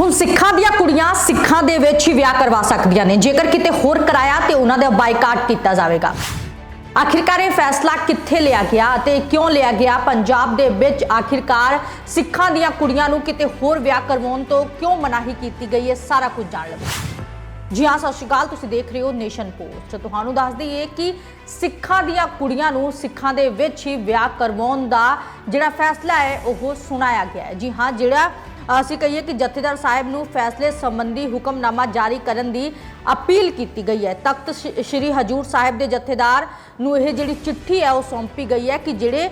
ਹੁਣ ਸਿੱਖਾਂ ਦੀਆਂ ਕੁੜੀਆਂ ਸਿੱਖਾਂ ਦੇ ਵਿੱਚ ਹੀ ਵਿਆਹ ਕਰਵਾ ਸਕਦੀਆਂ ਨੇ। ਜੇਕਰ ਕਿਤੇ ਹੋਰ ਕਰਾਇਆ ਤੇ ਉਹਨਾਂ ਦਾ ਬਾਈਕਾਟ ਕੀਤਾ ਜਾਵੇਗਾ। ਆਖਿਰਕਾਰ ਇਹ ਫੈਸਲਾ ਕਿੱਥੇ ਲਿਆ ਗਿਆ ਅਤੇ ਕਿਉਂ ਲਿਆ ਗਿਆ? ਪੰਜਾਬ ਦੇ ਵਿੱਚ ਆਖਿਰਕਾਰ ਸਿੱਖਾਂ ਦੀਆਂ ਕੁੜੀਆਂ ਨੂੰ ਕਿਤੇ ਹੋਰ ਵਿਆਹ ਕਰਵਾਉਣ ਤੋਂ ਕਿਉਂ ਮਨਾਹੀ ਕੀਤੀ ਗਈ ਹੈ? ਸਾਰਾ ਕੁਝ ਜਾਣ ਲਵੋ ਜੀ ਹਾਂ, ਸਤਿ ਸ਼੍ਰੀ ਅਕਾਲ। ਤੁਸੀਂ ਦੇਖ ਰਹੇ ਹੋ ਨੇਸ਼ਨ ਪੋਸਟ। ਤੁਹਾਨੂੰ ਦੱਸ ਦਈਏ ਕਿ ਸਿੱਖਾਂ ਦੀਆਂ ਕੁੜੀਆਂ ਨੂੰ ਸਿੱਖਾਂ ਦੇ ਵਿੱਚ ਹੀ ਵਿਆਹ ਕਰਵਾਉਣ ਦਾ ਜਿਹੜਾ ਫੈਸਲਾ ਹੈ, ਉਹ ਸੁਣਾਇਆ ਗਿਆ ਹੈ। ਜੀ ਹਾਂ, ਜਿਹੜਾ ਅਸੀਂ ਕਹੀਏ ਕਿ ਜਥੇਦਾਰ ਸਾਹਿਬ ਨੂੰ ਫੈਸਲੇ ਸੰਬੰਧੀ ਹੁਕਮਨਾਮਾ ਜਾਰੀ ਕਰਨ ਦੀ ਅਪੀਲ ਕੀਤੀ ਗਈ ਹੈ। ਤਖਤ ਸ਼- ਸ਼੍ਰੀ ਹਜੂਰ ਸਾਹਿਬ ਦੇ ਜਥੇਦਾਰ ਨੂੰ ਇਹ ਜਿਹੜੀ ਚਿੱਠੀ ਹੈ, ਉਹ ਸੌਂਪੀ ਗਈ ਹੈ ਕਿ ਜਿਹੜੇ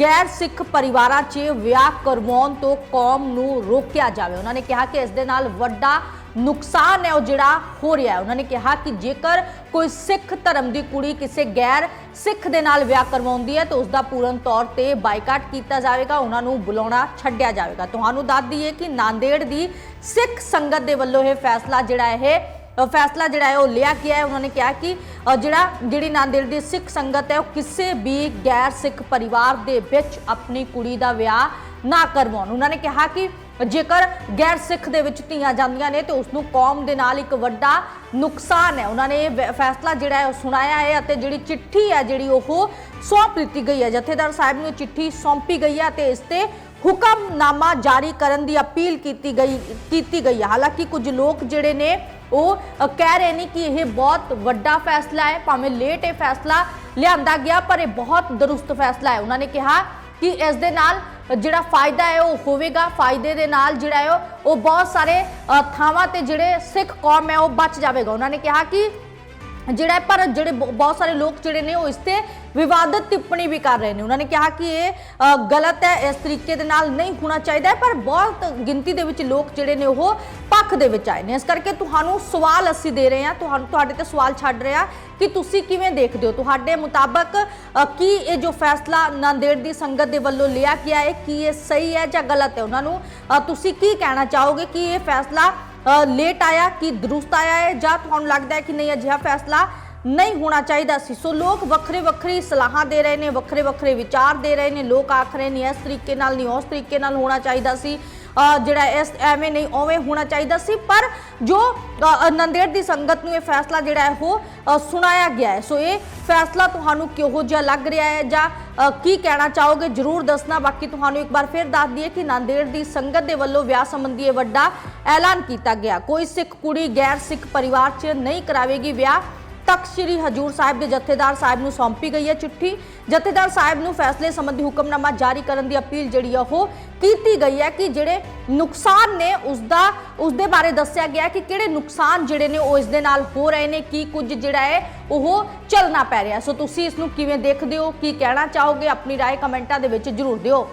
ਗੈਰ ਸਿੱਖ ਪਰਿਵਾਰਾਂ 'ਚ ਵਿਆਹ ਕਰਵਾਉਣ ਤੋਂ ਕੌਮ ਨੂੰ ਰੋਕਿਆ ਜਾਵੇ। ਉਹਨਾਂ ਨੇ ਕਿਹਾ ਕਿ ਇਸ ਦੇ ਨਾਲ ਵੱਡਾ ਨੁਕਸਾਨ ਹੈ, ਉਹ ਜਿਹੜਾ ਹੋ ਰਿਹਾ ਹੈ। ਉਹਨਾਂ ਨੇ ਕਿਹਾ ਕਿ ਜੇਕਰ ਕੋਈ ਸਿੱਖ ਧਰਮ ਦੀ ਕੁੜੀ ਕਿਸੇ ਗੈਰ ਸਿੱਖ ਦੇ ਨਾਲ ਵਿਆਹ ਕਰਵਾਉਂਦੀ ਹੈ, ਤਾਂ ਉਸ ਦਾ ਪੂਰਨ ਤੌਰ ਤੇ ਬਾਈਕਾਟ ਕੀਤਾ ਜਾਵੇਗਾ, ਉਹਨਾਂ ਨੂੰ ਬੁਲਾਉਣਾ ਛੱਡਿਆ ਜਾਵੇਗਾ। ਤੁਹਾਨੂੰ ਦੱਸ ਦਈਏ ਕਿ ਨਾਂਦੇੜ ਦੀ ਸਿੱਖ ਸੰਗਤ ਦੇ ਵੱਲੋਂ ਇਹ ਫੈਸਲਾ ਜਿਹੜਾ ਇਹ ਫੈਸਲਾ ਜਿਹੜਾ ਹੈ, ਉਹ ਲਿਆ ਗਿਆ ਹੈ। ਉਹਨਾਂ ਨੇ ਕਿਹਾ ਕਿ ਜਿਹੜਾ, ਜਿਹੜੀ ਨਾਂਦੇੜ ਦੀ ਸਿੱਖ ਸੰਗਤ ਹੈ, ਉਹ ਕਿਸੇ ਵੀ ਗੈਰ ਸਿੱਖ ਪਰਿਵਾਰ ਦੇ ਵਿੱਚ ਆਪਣੀ ਕੁੜੀ ਦਾ ਵਿਆਹ ਨਾ ਕਰਵਾਉਣ। ਉਹਨਾਂ ਨੇ ਕਿਹਾ ਕਿ ਜੇਕਰ ਗੈਰ ਸਿੱਖ ਦੇ ਵਿੱਚ ਧੀਆਂ ਜਾਂਦੀਆਂ ਨੇ ਤੇ ਉਸ ਨੂੰ ਕੌਮ ਦੇ ਨਾਲ ਇੱਕ ਵੱਡਾ ਨੁਕਸਾਨ ਹੈ। ਉਹਨਾਂ ਨੇ ਇਹ ਫੈਸਲਾ ਜਿਹੜਾ ਹੈ ਉਹ ਸੁਣਾਇਆ ਹੈ ਅਤੇ ਜਿਹੜੀ ਚਿੱਠੀ ਹੈ ਜਿਹੜੀ ਉਹ ਸੌਂਪ ਦਿੱਤੀ ਗਈ ਹੈ। ਜਥੇਦਾਰ ਸਾਹਿਬ ਨੂੰ ਇਹ ਚਿੱਠੀ ਸੌਂਪੀ ਗਈ ਹੈ ਤੇ ਇਸ ਤੇ ਹੁਕਮਨਾਮਾ ਜਾਰੀ ਕਰਨ ਦੀ ਅਪੀਲ ਕੀਤੀ ਗਈ ਕੀਤੀ ਗਈ ਹੈ। ਹਾਲਾਂਕਿ ਕੁਝ ਲੋਕ ਜਿਹੜੇ ਨੇ ਉਹ ਕਹਿ ਰਹੇ ਨੇ ਕਿ ਇਹ ਬਹੁਤ ਵੱਡਾ ਫੈਸਲਾ ਹੈ, ਭਾਵੇਂ ਲੇਟ ਇਹ ਫੈਸਲਾ ਲਿਆਂਦਾ ਗਿਆ, ਪਰ ਇਹ ਬਹੁਤ ਦਰੁਸਤ ਫੈਸਲਾ ਹੈ। ਉਹਨਾਂ ਨੇ ਕਿਹਾ ਕਿ ਇਸ ਦੇ ਨਾਲ ਜਿਹੜਾ ਫਾਇਦਾ ਹੈ ਉਹ ਹੋਵੇਗਾ। ਫਾਇਦੇ ਦੇ ਨਾਲ ਜਿਹੜਾ ਹੈ ਉਹ- ਬਹੁਤ ਸਾਰੇ ਥਾਵਾਂ ਤੇ ਜਿਹੜੇ ਸਿੱਖ ਕੌਮ ਹੈ ਉਹ ਬਚ ਜਾਵੇਗਾ। ਉਹਨਾਂ ਨੇ ਕਿਹਾ ਕਿ ਜਿਹੜਾ ਪਰ ਜਿਹੜੇ ਬ- ਬਹੁਤ ਸਾਰੇ ਲੋਕ ਜਿਹੜੇ ਨੇ ਉਹ ਇਸ ਤੇ ਵਿਵਾਦਤ ਟਿੱਪਣੀ ਵੀ ਕਰ ਰਹੇ ਨੇ। ਉਹਨਾਂ ਨੇ ਕਿਹਾ ਕਿ ਇਹ ਗਲਤ ਹੈ, ਇਸ ਤਰੀਕੇ ਦੇ ਨਾਲ ਨਹੀਂ ਹੋਣਾ ਚਾਹੀਦਾ ਪਰ ਬਹੁਤ ਗਿਣਤੀ ਦੇ ਵਿੱਚ ਲੋਕ ਜਿਹੜੇ ਨੇ ਉਹ ਪੱਖ ਦੇ ਵਿੱਚ ਆਏ ਨੇ। ਇਸ ਕਰਕੇ ਤੁਹਾਨੂੰ ਸਵਾਲ ਅਸੀਂ ਦੇ ਰਹੇ ਹਾਂ, ਤੁਹਾਨੂੰ, ਤੁਹਾਡੇ ਤੇ ਸਵਾਲ ਛੱਡ ਰਿਹਾ ਕਿ ਤੁਸੀਂ ਕਿਵੇਂ ਦੇਖਦੇ ਹੋ? ਤੁਹਾਡੇ ਮੁਤਾਬਕ ਕੀ ਇਹ ਜੋ ਫੈਸਲਾ ਨਾਂਦੇੜ ਦੀ ਸੰਗਤ ਦੇ ਵੱਲੋਂ ਲਿਆ ਗਿਆ ਹੈ, ਕੀ ਇਹ ਸਹੀ ਹੈ ਜਾਂ ਗਲਤ ਹੈ? ਉਹਨਾਂ ਨੂੰ ਤੁਸੀਂ ਕੀ ਕਹਿਣਾ ਚਾਹੋਗੇ ਕਿ ਇਹ ਫੈਸਲਾ ਲੇਟ ਆਇਆ ਕਿ ਦਰੁਸਤ ਆਇਆ ਹੈ ਜਾਂ ਤੁਹਾਨੂੰ ਲੱਗਦਾ ਹੈ ਕਿ ਨਹੀਂ, ਅਜਿਹਾ ਫੈਸਲਾ ਨਹੀਂ ਹੋਣਾ ਚਾਹੀਦਾ ਸੀ। ਸੋ ਲੋਕ ਵੱਖਰੇ ਵੱਖਰੀ ਸਲਾਹਾਂ ਦੇ ਰਹੇ ਨੇ, ਵੱਖਰੇ ਵੱਖਰੇ ਵਿਚਾਰ ਦੇ ਰਹੇ ਨੇ। ਲੋਕ ਆਖ ਰਹੇ ਨੇ ਇਸ ਤਰੀਕੇ ਨਾਲ ਨਹੀਂ, ਉਸ ਤਰੀਕੇ ਨਾਲ ਹੋਣਾ ਚਾਹੀਦਾ ਸੀ। ਜਿਹੜਾ ਇਸ ਐਵੇਂ ਨਹੀਂ ਉਵੇਂ ਹੋਣਾ ਚਾਹੀਦਾ ਸੀ ਪਰ ਜੋ ਅ, ਨੰਦੇੜ ਦੀ ਸੰਗਤ ਨੂੰ ਇਹ ਫੈਸਲਾ ਜਿਹੜਾ ਹੈ ਉਹ ਸੁਣਾਇਆ ਗਿਆ ਹੈ। ਸੋ ਇਹ ਫੈਸਲਾ ਤੁਹਾਨੂੰ ਕਿਹੋ ਜਿਹਾ ਲੱਗ ਰਿਹਾ ਹੈ ਜਾਂ ਕੀ ਕਹਿਣਾ ਚਾਹੋਗੇ? ਜਰੂਰ ਦੱਸਣਾ। ਬਾਕੀ ਤੁਹਾਨੂੰ ਇੱਕ ਵਾਰ ਫਿਰ ਦੱਸ ਦਈਏ ਕਿ ਨਾਂਦੇੜ ਦੀ ਸੰਗਤ ਦੇ ਵੱਲੋਂ ਵਿਆਹ ਸੰਬੰਧੀ ਇਹ ਵੱਡਾ ਐਲਾਨ ਕੀਤਾ ਗਿਆ। ਕੋਈ ਸਿੱਖ ਕੁੜੀ ਗੈਰ ਸਿੱਖ ਪਰਿਵਾਰ 'ਚ ਨਹੀਂ ਕਰਾਵੇਗੀ ਵਿਆਹ। ਤਖਤ ਸ੍ਰੀ ਹਜੂਰ ਸਾਹਿਬ ਦੇ ਜਥੇਦਾਰ ਸਾਹਿਬ ਨੂੰ ਸੌਂਪੀ ਗਈ ਹੈ ਚਿੱਠੀ। ਜਥੇਦਾਰ ਸਾਹਿਬ ਨੂੰ ਫੈਸਲੇ ਸੰਬੰਧੀ ਹੁਕਮਨਾਮਾ ਜਾਰੀ ਕਰਨ ਦੀ ਅਪੀਲ ਜਿਹੜੀ ਆ ਉਹ ਕੀਤੀ ਗਈ ਹੈ ਕਿ ਜਿਹੜੇ ਨੁਕਸਾਨ ਨੇ ਉਸ ਦਾ ਉਸ ਦੇ ਬਾਰੇ ਦੱਸਿਆ ਗਿਆ ਕਿ ਕਿਹੜੇ ਨੁਕਸਾਨ ਜਿਹੜੇ ਨੇ ਉਹ ਇਸ ਦੇ ਨਾਲ ਹੋ ਰਹੇ ਨੇ ਕੀ ਕੁਝ ਜਿਹੜਾ ਹੈ ਉਹ ਚੱਲਣਾ ਪੈ ਰਿਹਾ ਸੋ ਤੁਸੀਂ ਇਸ ਨੂੰ ਕਿਵੇਂ ਦੇਖਦੇ ਹੋ ਕੀ ਕਹਿਣਾ ਚਾਹੋਗੇ ਆਪਣੀ رائے ਕਮੈਂਟਾਂ ਦੇ ਵਿੱਚ ਜਰੂਰ ਦਿਓ